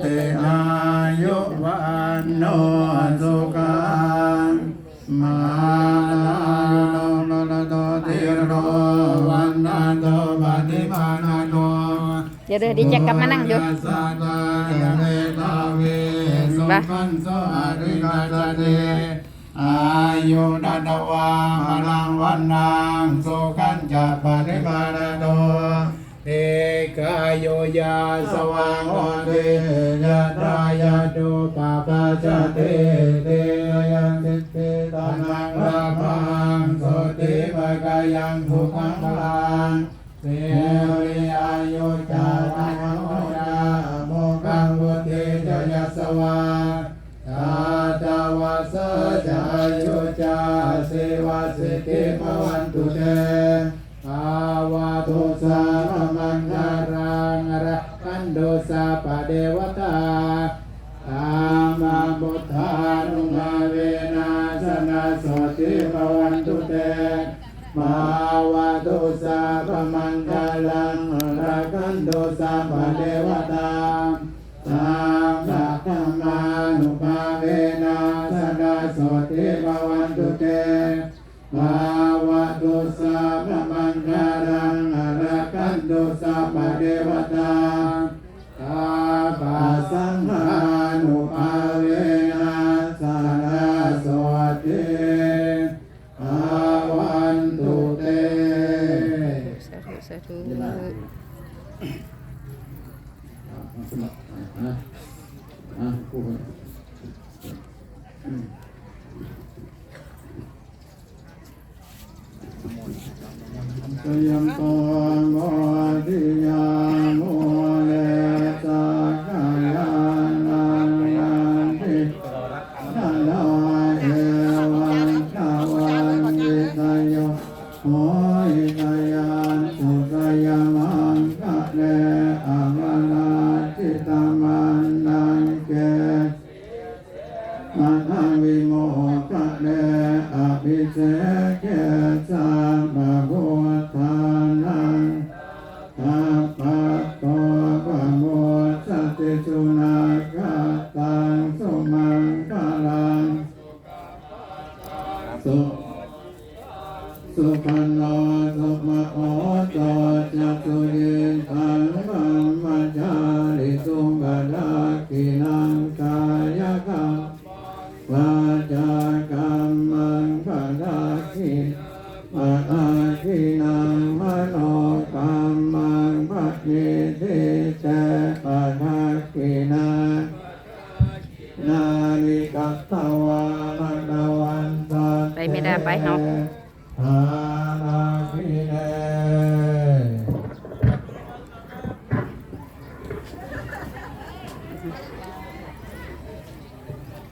เตอายุวันโนสุขังมาลาโนโนโนโนติโรวันนาโตปฏิมานาโตเดี๋ยวเดี๋ยวดิจะกลับมานั่งอยู่สัตตายเวทาเวสุขันโสอริกาตเตอายุนันทวาพลังวันนางสุขันจะปฏิมานาโต เอกายโยยาสว่างโอเทยะตายะตุปาปะจะเตเตยังติเตตันังราพังโสติภะกายังทุกังพลังเสริอายุจารังโมดาโมกังวุติจยสสวาตาตาวาสจายุจาเสวาสิติภวันตุเต โดสาปะเดวตาธรรมบุทานุภาเวนัสนาสติภวันตุเตภาวะทุสาปมังคารังรักันโดสาปะเดวตาธรรมธรรมานุภาเวนัสนาสติภวันตุเตภาวะตุสาพระมังคารังอรกันตุสาปะเดวตา วัสดีภาวันตุเตสาธุสาธุสยามตอนโมทิ ก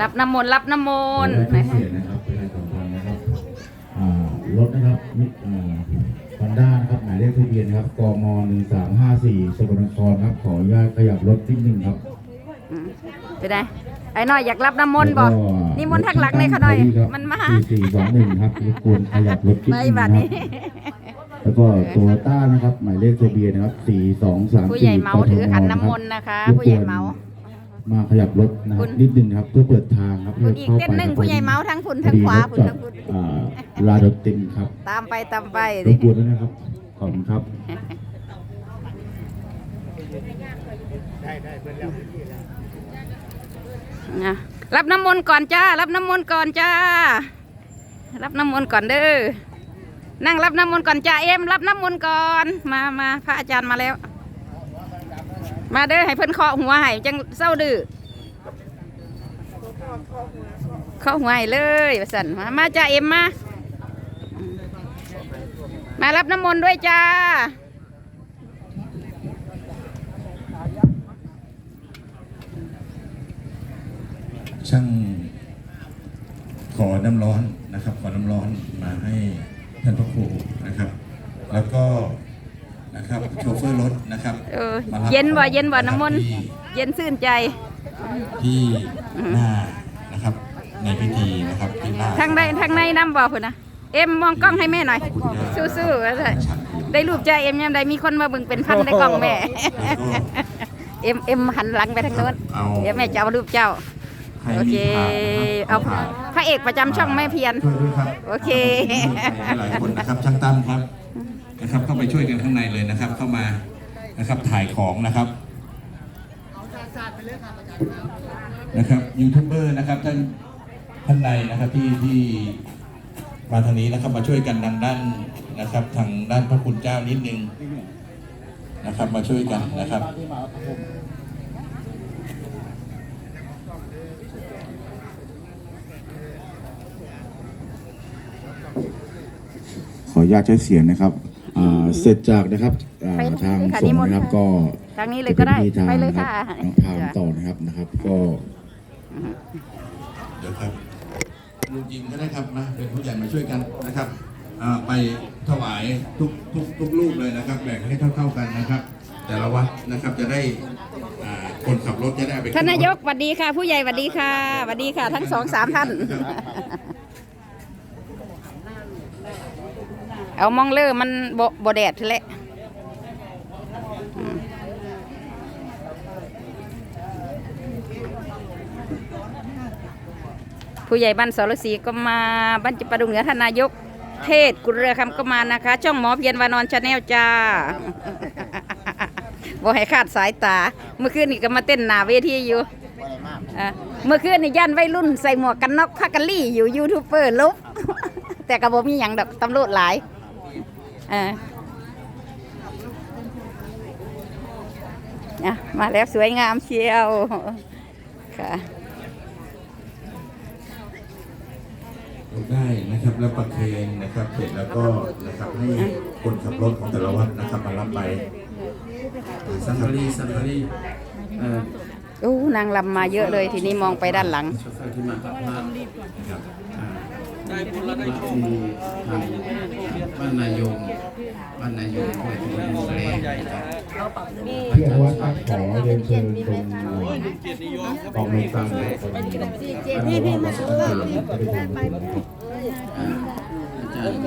รับน้ำมนต์รับน้ำมนต์พินะเศคะษนะครับเป็นการสำคัญนะครับอ่ารถนะครับมิอ่าฮอนด้านะครับหมายเลขทะเบียนนะครับกมหนึ่งสามห้าสี่สกลนครครับขออนุญาตขยับรถนิดนึงครับอืมไปได้ไอ้น้อยอยากรับน้ำมนต์บ่นี่มนต์ทักหลังเลยค่ะหน่อยมันมา สี่สี่สองหนึ่งครับรบกวนขยับรถนิดไปนึงบัดนะคนี้รับแล้วก็โตโยต้านะครับหมายเลขทะเบียนนะครับสี่สองสามผู้สี่ใหญ่เมาถือขันน้ำมนต์นะคะผู้ใหญ่เมา มาขยับรถนะคคุรับณนิดนึงครับเพื่อเปิดทางครับคุณอีกเต้นหนึ่งผู้ใหญ่เมาทั้งคุณทั้งขวาคุณทั้งคุณอ่าลาดตินครับ ตามไปตามไปรบกวนด้วยนะครับ ขอบคุณครับนะรับน้ำมนต์ก่อนจ้า รับน้ำมนต์ก่อนจ้า รับน้ำมนต์ก่อนเด้อ นั่งรับน้ำมนต์ก่อนจ้าเอ็มรับน้ำมนต์ก่อน มามาพระอาจารย์มาแล้ว มาเด้อให้เพิ่นเคาะหัวให้จังเศร้าดื้อเคาะหัวให้เลยว่าสันมามาจ้าเอ็มมา มารับน้ำมนต์ด้วยจ้าช่างขอน้ำร้อนนะครับ ขอน้ำร้อนมาให้ท่านพระครูนะครับ แล้วก็ นะครับโชเฟอร์รถนะครับเออมารับเย็นบ่เย็นบ่น้ำมนต์ที่เย็นชื่นใจ ที่หน้านะครับในพิธีนะครับที่หน้าทางในทางในน้ำบ่พุ่นนะเอ็มมองกล้องให้แม่หน่อย สู้ๆว่าซั่นได้รูปใจเอ็มยามใดมีคนมาเบิ่งเป็นพันในกล้องแม่ แล้วก็ เอ็มเอ็มหันหลังไปทางโน้นเอา เดี๋ยวแม่จะเอารูปเจ้าใครโอมีเคถ่านเอาถ่านพระเอกประจำช่องแม่เพียร ช่วยด้วยครับโอเคให้หลายคนนะครับช่างตั้มครับ นะครับ เข้าไปช่วยกันข้างในเลยนะครับ เข้ามานะครับถ่ายของนะครับนะครับยูทูบเบอร์นะครับท่านท่านใดนะครับที่ที่มาทางนี้นะครับมาช่วยกันดังด้านนะครับ ทางด้านพระคุณเจ้านิดนึงนะครับ มาช่วยกันนะครับขออนุญาตใช้เสียงนะครับ เสร็จจากนะครับอ่าไปทางค่ะส่นิงมนต์นะครับค่ะก็ทางนี้เลยก็ได้จะไปนเลยพิธีค่ะทางนะครับทางต่อนะครับนะครับ ก็เดี๋ยวครับลุงจิมก็ได้ครับมาเป็นผู้ใหญ่มาช่วยกันนะครับอ่าไปถวายทุกทุกทุกลูกเลยนะครับ แบ่งให้เท่าๆกันนะครับ แต่ละวัดนะครับจะได้อ่าคนขับรถจะได้เอาไปท่านนายกสวัสดีค่ะ ผู้ใหญ่สวัสดีค่ะสวัสดีค่ะ ทั้งสองสามท่าน เอามองเลอมันบโบแดดแหละผู้ใหญ่บ้านสรศรีก็มาบ้านจิปาดุงเหนือท่านนายก เทศกุลเรือคำก็มานะคะ ช่องหมอเพียรวานอนชาแนลจ้าบอให้คาดสายตา เมื่อคืนนี่ก็มาเต้นหนาเวทีอยู่เมื่อคืนนี่ย่านวัยรุ่นใส่หมวกกันน็อกพากันลี่อยู่ยูทูบเบอร์ลบแต่กระบอกมีอย่างดอกตำรวจหลาย อ่าอะมาแล้วสวยงามเชียว ค่ะได้นะครับแล้วประเคนนะครับเสร็จแล้วก็นะครับให้คนขับรถของแต่ละวัดนะครับมารับไปสังฆรีสังฆรีเอ่ออู้นางลำมาเยอะเลยทีนี้มองไปด้านหลัง โชเฟอร์ที่มากันะคทางบ้านนายงบ้านนายงด้วยที่ดูแลนะครับที่อาวัดครับขอเรียนเชิญตรงกองในฟังครับตรงนี้มาสอนเสริมไดูนะครับอ่าอาจารย์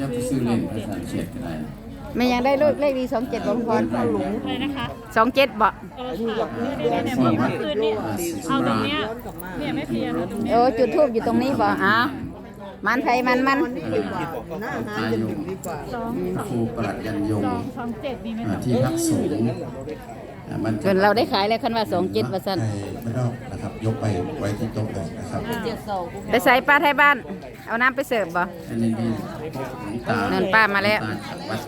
จะไปซื้อเล่นภาษาเขียดก็ได้ ไม่ยังได้เลขเลขดีสองเจ็ดบงพรสองเจ็ดบ่สี่วัดเอาตรงเนี้ยเนี่ยไม่เพียนเอาตรงเนี้ยโอ้จุดทูบอยู่ตรงนี้บ่อ้าวมันไทยมันมันตายงครูปรัชญ์ยันยงสองสองเจ็ดดีไหมอ่าที่พักสงฆ์อ่ามันจนเราได้ขายแล้วคันว่าสองเจ็ดประสันให้ไม่ต้องนะครับยกไปไว้ที่โต๊ะเลยนะครับ ไปใส่ป้าไทยบ้าน เอาน้ำไปเสิร์ฟบ่ อันนี้ดีหลวงตาเนินป้ามาแล้วหงตจากวัด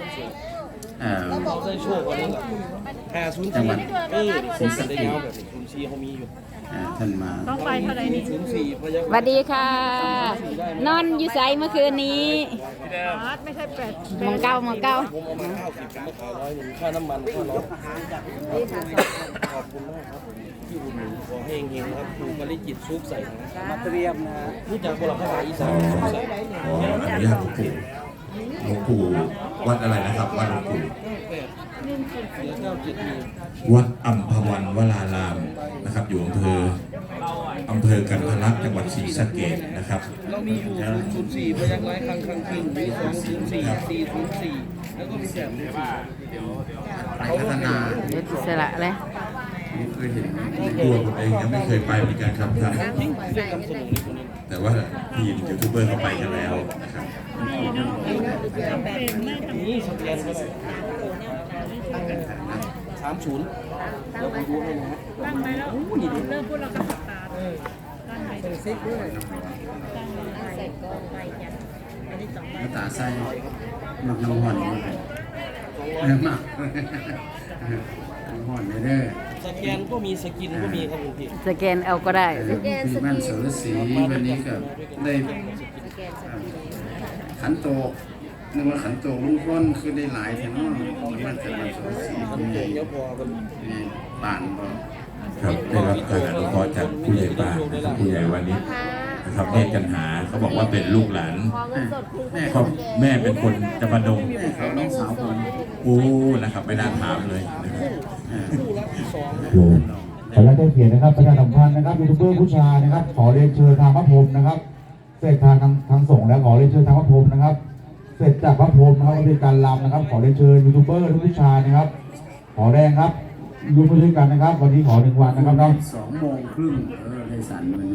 เอ่อจังหวัดศรีสะเกษอ่าท่านมาต้องไปเท่าไหร่นี่สวัสดีค่ะ นอนอยู่ไสเมื่อคืนนี้บาทไม่ใช่แปดหมองเก้าหมองเก้าค่าน้ำมันค่ารถขอบคุณมากครับที่อุดหนุนขอให้เฮงๆครับครูปริจิตซุกใส่นะมาเตรียมนะรู้จักพวกเราภาษาอีขสาอนซุกใส่ขออนุญาตหลวงปู่หลวงปู่วัดอะไรนะครับวัดหลวงปู่เดี๋ยวเก้าเจ็ดมี วัดอัมพวันวราราม นะครับ อยู่อำเภออำเภอกันทะลักจังหวัดศรีสะเกษนะครับเรามีอยู่ศูนย์สี่พยักร้ายครั้งครั้งครึ่งมีสองศูนย์สี่สี่ศูนย์สี่แล้วก็มีแบบไปพัฒนาเดี๋ยวอิสระเลยไม่เคยเห็นตัวผมเองยังไม่เคยไปเหมือนกันครับท่านแต่ว่าทีมยูทูบเบอร์เขาไปกันแล้วนะครับนี่สแกนก็ได้สามศูนย์ เดี๋ยวผมดูให้นะฮะตั้งไปแล้วเริ่มพูดเราก็สตาร์ทตั้งไหนน้ำตาใส่หมักน้ำห่อนอยู่เออหมักน้ำหอนเลยเด้อสแกนก็มีสกินก็มีครับคุณพี่สแกนเอาก็ได้เออพี่บ้านสรศรีวันนี้ก็ได้ขันโตนึกว่าขันโตลุงพ้นคือได้หลายแท้เนาะมั นจะมาสรศรีขันคุณโตใหญ่เดี๋ยวพอกันนี่บ้านบ่ครับได้รับการอนุเคราะห์จากผู้ใหญ่บ้านนะครับผู้ใหญ่วันนี้นะครับเนตรกันหาเขาบอกว่าเป็นลูกหลานแม่ครอบแม่เป็นคนจะมาดงแม่เขาน้องสาวผมโอ้นะครับไม่น่าถามเลยนะครับเออโยมขออนุญาตได้เขียนนะครับประชาสัมพันธ์นะครับยูทูบเบอร์ผู้ชายนะครับ ขอเรียนเชิญทางพระพรหมนะครับเสร็จทางทางทางส่งแล้วขอเรียนเชิญทางพระพรหมนะครับ เสร็จจากพระพรหมนะครับก็เป็นการรำนะครับ ขอเรียนเชิญยูทูบเบอร์ทุกผู้ชานะครับ ขอแรงครับร่วมมือด้วยกันนะครับ วันนี้ขอหนึ่งวันนะครับเนาะ สองโมงครึ่งเออในสันวัน